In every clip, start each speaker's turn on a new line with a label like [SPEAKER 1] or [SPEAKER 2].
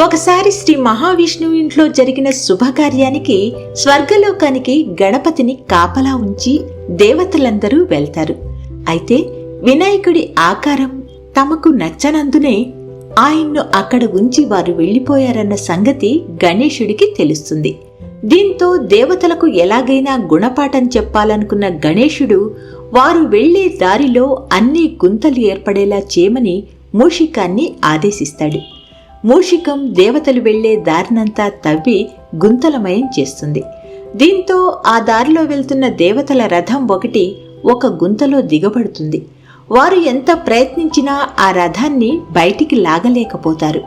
[SPEAKER 1] ఒకసారి శ్రీ మహావిష్ణువు ఇంట్లో జరిగిన శుభకార్యానికి స్వర్గలోకానికి గణపతిని కాపలా ఉంచి దేవతలందరూ వెళ్తారు. అయితే వినాయకుడి ఆకారం తమకు నచ్చనందునే ఆయన్ను అక్కడ ఉంచి వారు వెళ్ళిపోయారన్న సంగతి గణేశుడికి తెలుస్తుంది. దీంతో దేవతలకు ఎలాగైనా గుణపాఠం చెప్పాలనుకున్న గణేశుడు వారు వెళ్ళే దారిలో అన్ని గుంతలు ఏర్పడేలా చేయమని మూషికాన్ని ఆదేశిస్తాడు. మూషికం దేవతలు వెళ్ళే దారినంతా తవ్వి గుంతలమయం చేస్తుంది. దీంతో ఆ దారిలో వెళ్తున్న దేవతల రథం ఒకటి ఒక గుంతలో దిగబడుతుంది. వారు ఎంత ప్రయత్నించినా ఆ రథాన్ని బయటికి లాగలేకపోతారు.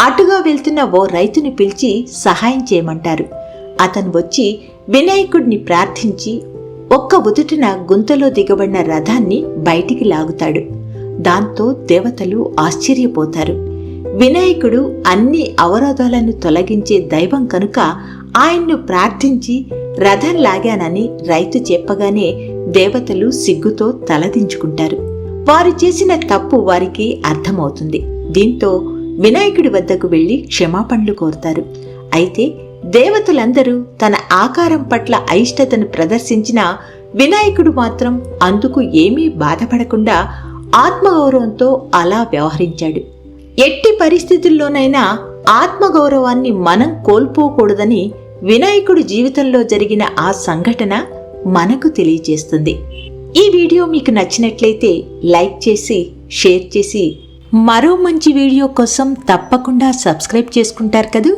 [SPEAKER 1] అటుగా వెళ్తున్న ఓ రైతుని పిలిచి సహాయం చేయమంటారు. అతను వచ్చి వినాయకుడిని ప్రార్థించి ఒక్క ఉదుటిన గుంతలో దిగబడిన రథాన్ని బయటికి లాగుతాడు. దాంతో దేవతలు ఆశ్చర్యపోతారు. వినాయకుడు అన్ని అవరోధాలను తొలగించే దైవం కనుక ఆయన్ను ప్రార్థించి రథం లాగానని రైతు చెప్పగానే దేవతలు సిగ్గుతో తలదించుకుంటారు. వారు చేసిన తప్పు వారికి అర్థమవుతుంది. దీంతో వినాయకుడి వద్దకు వెళ్ళి క్షమాపణలు కోరుతారు. అయితే దేవతలందరూ తన ఆకారం పట్ల అయిష్టతను ప్రదర్శించిన వినాయకుడు మాత్రం అందుకు ఏమీ బాధపడకుండా ఆత్మగౌరవంతో అలా వ్యవహరించాడు. ఎట్టి పరిస్థితుల్లోనైనా ఆత్మగౌరవాన్ని మనం కోల్పోకూడదని వినాయకుడి జీవితంలో జరిగిన ఆ సంఘటన మనకు తెలియజేస్తుంది. ఈ వీడియో మీకు నచ్చినట్లయితే లైక్ చేసి షేర్ చేసి మరో మంచి వీడియో కోసం తప్పకుండా సబ్స్క్రైబ్ చేసుకుంటారు కదూ?